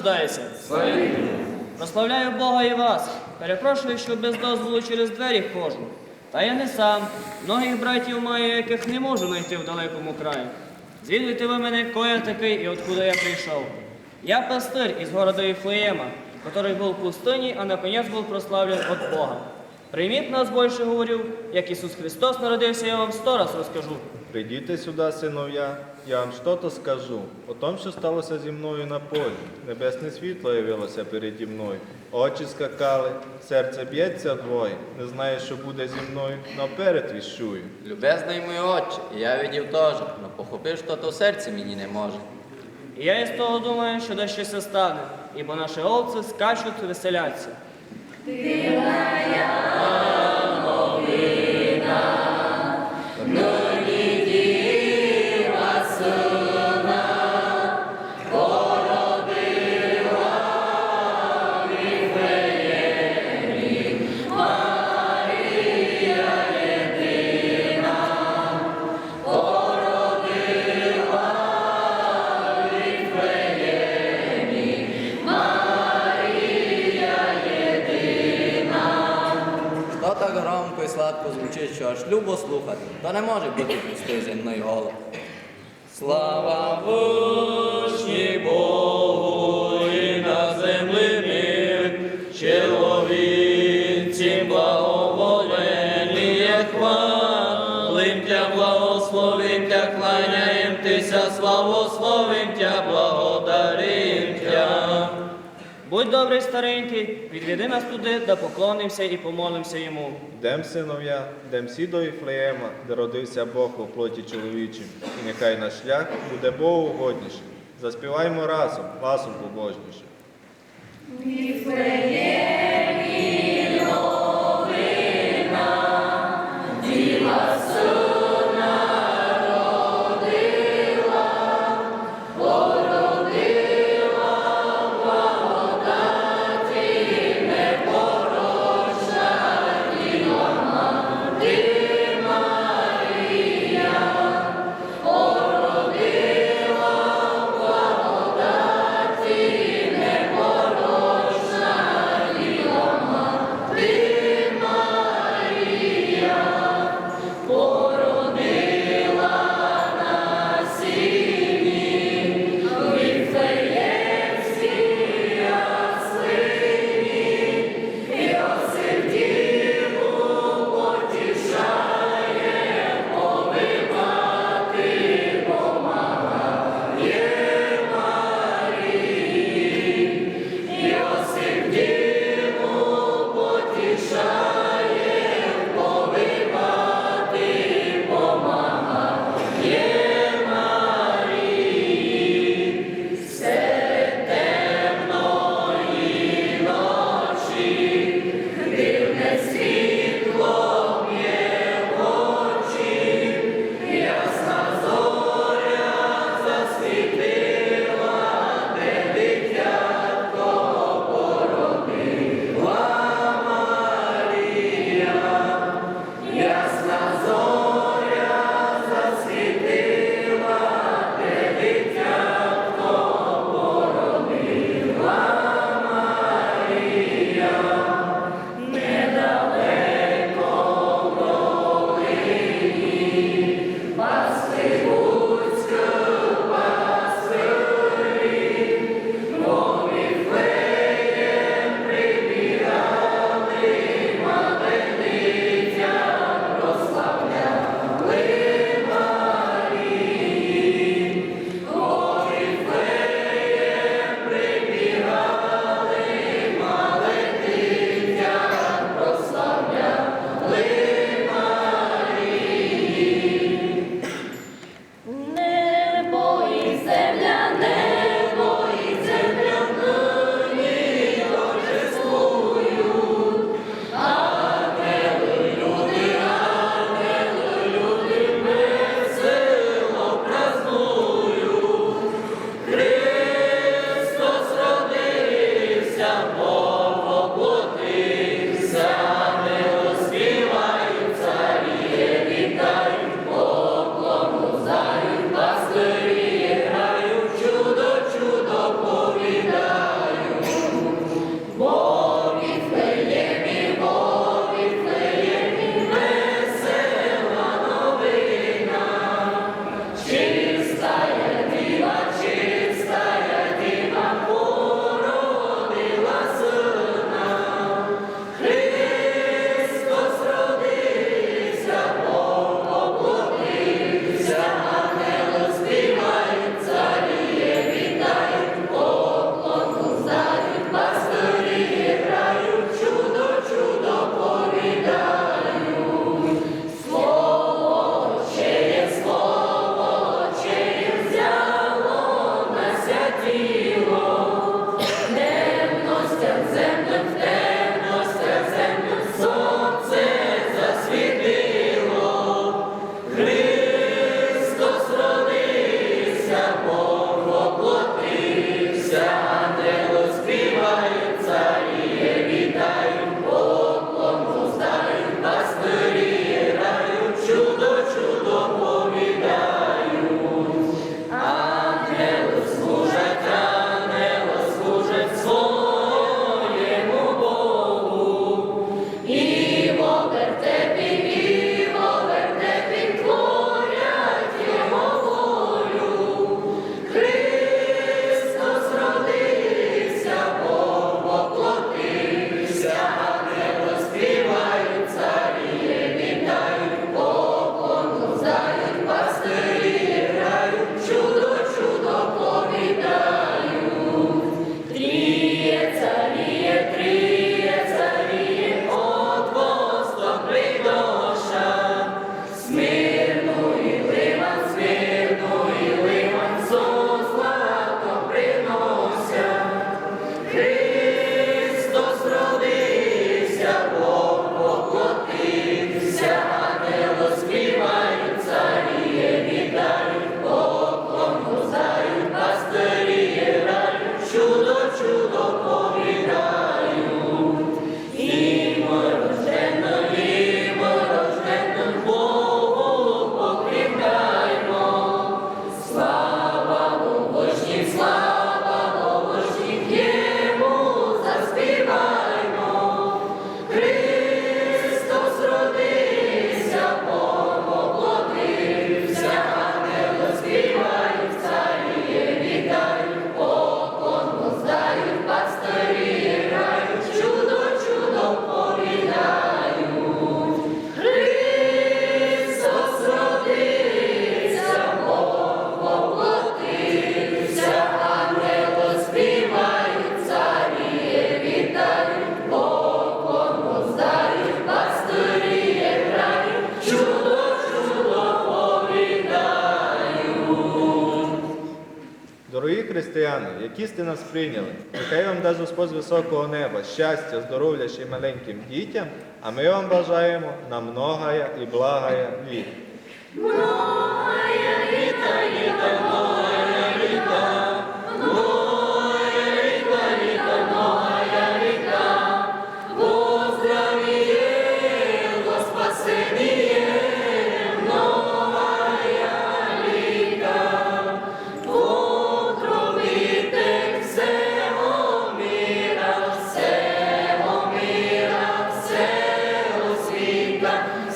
Рождається. Прославляю Бога і вас. Перепрошую, що без дозволу через двері вхожу. Та я не сам. Многих братів маю, яких не можу знайти в далекому краї. Звідуйте ви мене, ко я такий і откуда я прийшов. Я пастир із города Іфлеєма, который був в пустині, а наконець був прославлен від Бога. Прийміть нас більше говорю, як Ісус Христос народився, я вам сто раз розкажу. Прийдіте сюди, синов'я, я вам що-то скажу. О том, що сталося зі мною на полі. Небесне світло явилося переді мною. Очі скакали, серце б'ється двоє. Не знаю, що буде зі мною, наперед віщую. Любезний мій отче, і я видів теж, но похопив, що то в серці мені не може. І я із того думаю, що дещо стане, ібо наші овці скачуть, веселяться. Що любо слухати, то не може бути пустий земний голос. Слава вишні Богу і на землі мир, чоловіці благоволені є хвалим тя, благословим тя, кланяєм тися, славословим тя, тя. Будь добрий старенький, відведи нас туди, да поклонимося і помолимося йому. Дем, синов'я, дем всі до Іфлеєма, де родився Бог у плоті чоловічим. І нехай наш шлях буде Богу угодніше. Заспіваймо разом, гласом побожніше. християни, які сте нас прийняли, нехай вам дасть Господь з високого неба щастя, здоров'я ще й маленьким дітям, а ми вам бажаємо на многая і благая літ.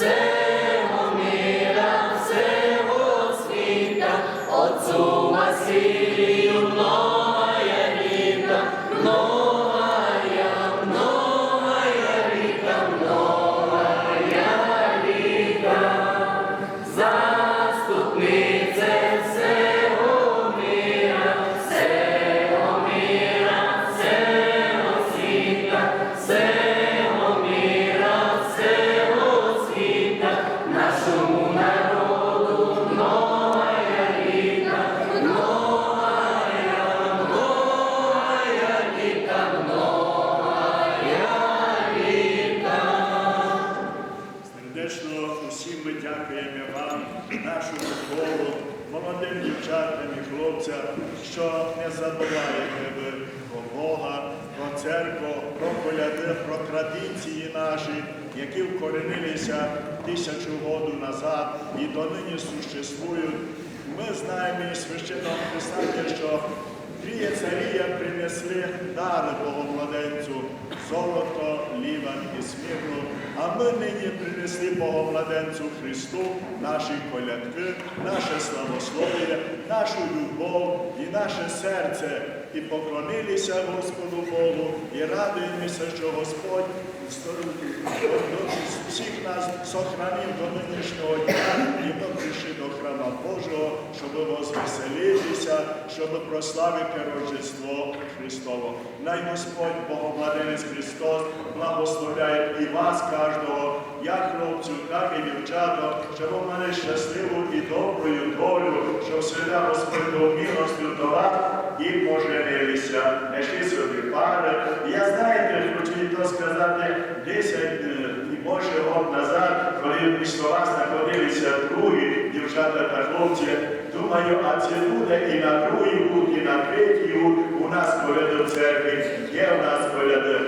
say про коляди, про традиції наші, які вкоренилися тисячу году назад і донині существують. Ми знаємо із священного Писання, що Тріє царія принесли дари Богомладенцю, золото, ліван і смірну, а ми нині принесли Богомладенцю Христу наші колядки, наше славослов'я, нашу любов і наше серце, і поклонилися Господу Богу, і радуємося, що Господь всіх нас сохранив до нинішнього дня, і ми прийшли до храма Божого, щоб возвеселитися, щоб прославити Рождество Христово. Най Господь Боговладенець Христос благословляє і вас, кожного, як хлопців, так і дівчаток, щоб ви мали щасливу і доброю долю, щоб свята Господь милостю до вас і поженилися. Знайшли собі пари. Я знаєте, хочу то сказати, 10 е, і більше років назад, коли після вас знаходилися другі дівчата та хлопці, думаю, а це буде і на другий гуд, і на третій у нас коляди в церкві, є у нас коляди,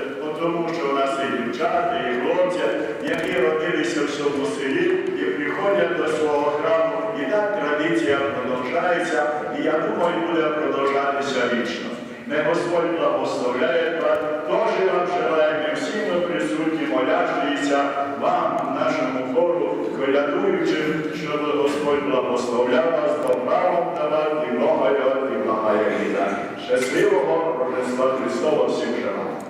тому що у нас і дівчата, і хлопці, які родилися в цьому селі і приходять до свого храму. І так традиція продовжається, і я думаю, буде продовжатися вічно. Не Господь благословляє вас, теж вам желаємо всім ми присутні, молящися вам, нашому хору, колядуючим, щоб Господь благословляв вас, добра давав і много і благає літа. Щасливого Рождества Христова всім желаю.